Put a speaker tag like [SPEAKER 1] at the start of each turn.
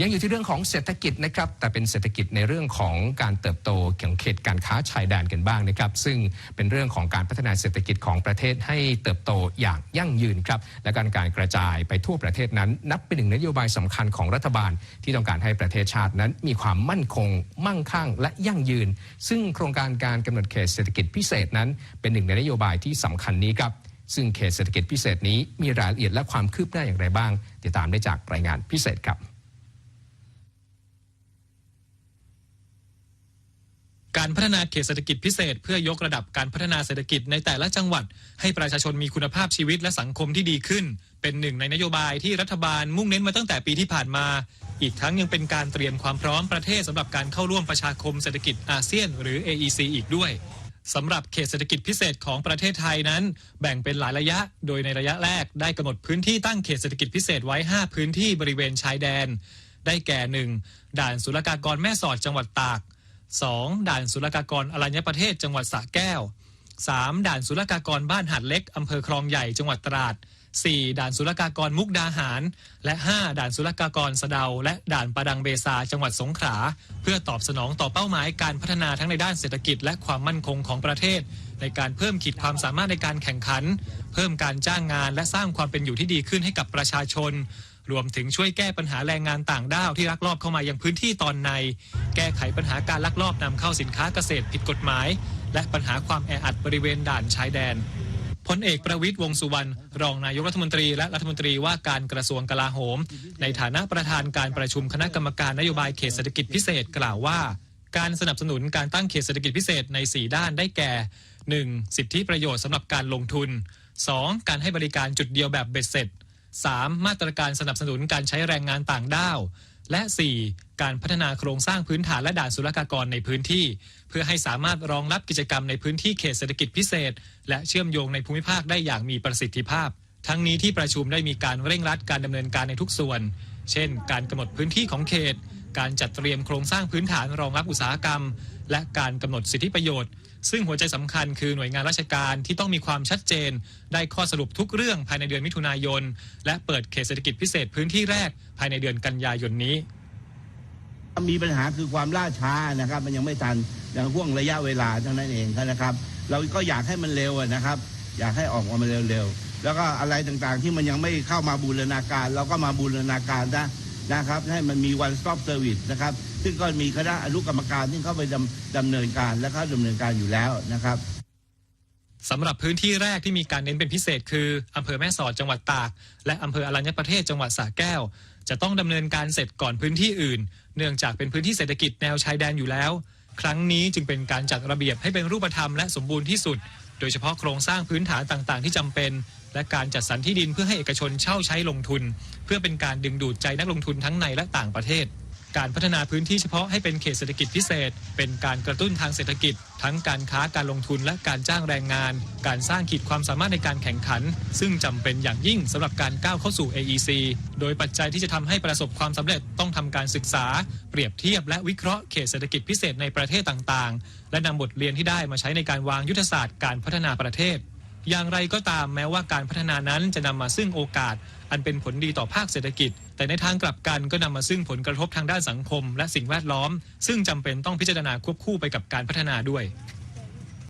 [SPEAKER 1] ยังอยู่ที่เรื่องของเศรษฐกิจนะครับ แต่เป็นเศรษฐกิจในเรื่องของการเติบโตของเขตการค้าชายแดนกันบ้างนะครับ ซึ่งเป็นเรื่องของการพัฒนาเศรษฐกิจของประเทศให้เติบโตอย่างยั่งยืนครับ และการการกระจายไปทั่วประเทศนั้น นับเป็นหนึ่งนโยบายสำคัญของรัฐบาล ที่ต้องการให้ประเทศชาตินั้น มีความมั่นคง มั่งคั่ง และยั่งยืน ซึ่งโครงการการกำหนดเขตเศรษฐกิจพิเศษนั้น เป็นหนึ่งในนโยบายที่สำคัญนี้ครับซึ่งเขตเศรษฐกิจพิเศษนี้มีรายละเอียดและความคืบหน้าอย่างไรบ้าง ติดตามได้จากรายงานพิเศษครับ
[SPEAKER 2] การพัฒนาเขตเศรษฐกิจพิเศษ เพื่อยกระดับการพัฒนาเศรษฐกิจในแต่ละจังหวัด ให้ประชาชนมีคุณภาพชีวิตและสังคมที่ดีขึ้น เป็นหนึ่งในนโยบายที่รัฐบาลมุ่งเน้นมาตั้งแต่ปีที่ผ่านมา อีกทั้งยังเป็นการเตรียมความพร้อมประเทศสำหรับการเข้าร่วมประชาคมเศรษฐกิจอาเซียน หรือ AEC อีกด้วยสำหรับเขตเศรษฐกิจพิเศษของประเทศไทยนั้น แบ่งเป็นหลายระยะ โดยในระยะแรกได้กำหนดพื้นที่ตั้งเขตเศรษฐกิจพิเศษไว้ 5 พื้นที่บริเวณชายแดน ได้แก่ 1. ด่านศุลกากรแม่สอดจังหวัดตาก 2. ด่านศุลกากรอรัญญประเทศจังหวัดสระแก้ว 3. ด่านศุลกากรบ้านหัดเล็กอำเภอคลองใหญ่จังหวัดตราด 4. ด่านศุลกากรมุกดาหาร และ 5. ด่านศุลกากรสะเดา และด่านประดังเบซาจังหวัดสงขลาเพื่อตอบสนองต่อเป้าหมายการพัฒนาทั้งในด้านเศรษฐกิจ และความมั่นคงของประเทศ ในการเพิ่มขีดความสามารถในการแข่งขัน เพิ่มการจ้างงานและสร้างความเป็นอยู่ที่ดีขึ้นให้กับประชาชนรวมถึงช่วยแก้ปัญหาแรงงานต่างด้าวที่ลักลอบเข้ามายังพื้นที่ตอนใน แก้ไขปัญหาการลักลอบนำเข้าสินค้าเกษตรผิดกฎหมาย และปัญหาความแออัดบริเวณด่านชายแดน พลเอกประวิตยวงสุวรรณรองนายกรัฐมนตรีและรัฐมนตรีว่าการกระทรวงกลาโหม ในฐานะประธานการประชุมคณะกรรมการนโยบายเขตเศรษฐกิจพิเศษกล่าวว่า การสนับสนุนการตั้งเขตเศรษฐกิจพิเศษใน 4 ด้านได้แก่ 1. สิทธิประโยชน์สำหรับการลงทุน 2. การให้บริการจุดเดียวแบบเบ็ดเสร็จ 3. มาตรการสนับสนุนการใช้แรงงานต่างด้าว และ 4. การพัฒนาโครงสร้างพื้นฐานและด่านศุลกากรในพื้นที่ เพื่อให้สามารถรองรับกิจกรรมในพื้นที่เขตเศรษฐกิจพิเศษ และเชื่อมโยงในภูมิภาคได้อย่างมีประสิทธิภาพ ทั้งนี้ที่ประชุมได้มีการเร่งรัดการดำเนินการในทุกส่วน เช่น การกำหนดพื้นที่ของเขต การจัดเตรียมโครงสร้างพื้นฐานรองรับอุตสาหกรรม และการกำหนดสิทธิประโยชน์ ซึ่งหัวใจสำคัญคือหน่วยงานราชการที่ต้องมีความชัดเจน ได้ข้อสรุปทุกเรื่องภายในเดือนมิถุนายน และเปิดเขตเศรษฐกิจพิเศษพื้นที่แรกภายในเดือนกันยายนนี้
[SPEAKER 3] มีปัญหาคือความล่าช้านะครับ มันยังไม่ทันย่างห่วงระยะเวลาเท่านั้นเองนะครับ เราก็อยากให้มันเร็วนะครับ อยากให้ออกมามันเร็วๆแล้วก็อะไรต่างๆที่มันยังไม่เข้ามาบูรณาการ เราก็มาบูรณาการนะ นะครับ ให้มันมี one stop service นะครับ ซึ่งก็มีคณะอนุกรรมการที่เข้าไปดำดำเนินการและเข้าดำเนินการอยู่แล้วนะครับ
[SPEAKER 2] สำหรับพื้นที่แรกที่มีการเน้นเป็นพิเศษ คืออำเภอแม่สอดจังหวัดตาก และอำเภออรัญญประเทศจังหวัดสระแก้ว จะต้องดำเนินการเสร็จก่อนพื้นที่อื่น เนื่องจากเป็นพื้นที่เศรษฐกิจแนวชายแดนอยู่แล้ว ครั้งนี้จึงเป็นการจัดระเบียบให้เป็นรูปธรรมและสมบูรณ์ที่สุด โดยเฉพาะโครงสร้างพื้นฐานต่างๆ ที่จำเป็น และการจัดสรรที่ดินเพื่อให้เอกชนเช่าใช้ลงทุน เพื่อเป็นการดึงดูดใจนักลงทุนทั้งในและต่างประเทศ การพัฒนาพื้นที่เฉพาะให้เป็นเขตเศรษฐกิจพิเศษ เป็นการกระตุ้นทางเศรษฐกิจ ทั้งการค้าการลงทุนและการจ้างแรงงาน การสร้างขีดความสามารถในการแข่งขัน ซึ่งจำเป็นอย่างยิ่งสำหรับการก้าวเข้าสู่ AEC โดยปัจจัยที่จะทำให้ประสบความสำเร็จต้องทำการศึกษา เปรียบเทียบและวิเคราะห์เขตเศรษฐกิจพิเศษในประเทศต่างๆ และนำบทเรียนที่ได้มาใช้ในการวางยุทธศาสตร์การพัฒนาประเทศ อย่างไรก็ตามแม้ว่าการพัฒนานั้นจะนำมาซึ่งโอกาส อันเป็นผลดีต่อภาคเศรษฐกิจ แต่ในทางกลับกันก็นำมาซึ่งผลกระทบทางด้านสังคม และสิ่งแวดล้อม ซึ่งจำเป็นต้องพิจารณาควบคู่ไปกับการพัฒนาด้วย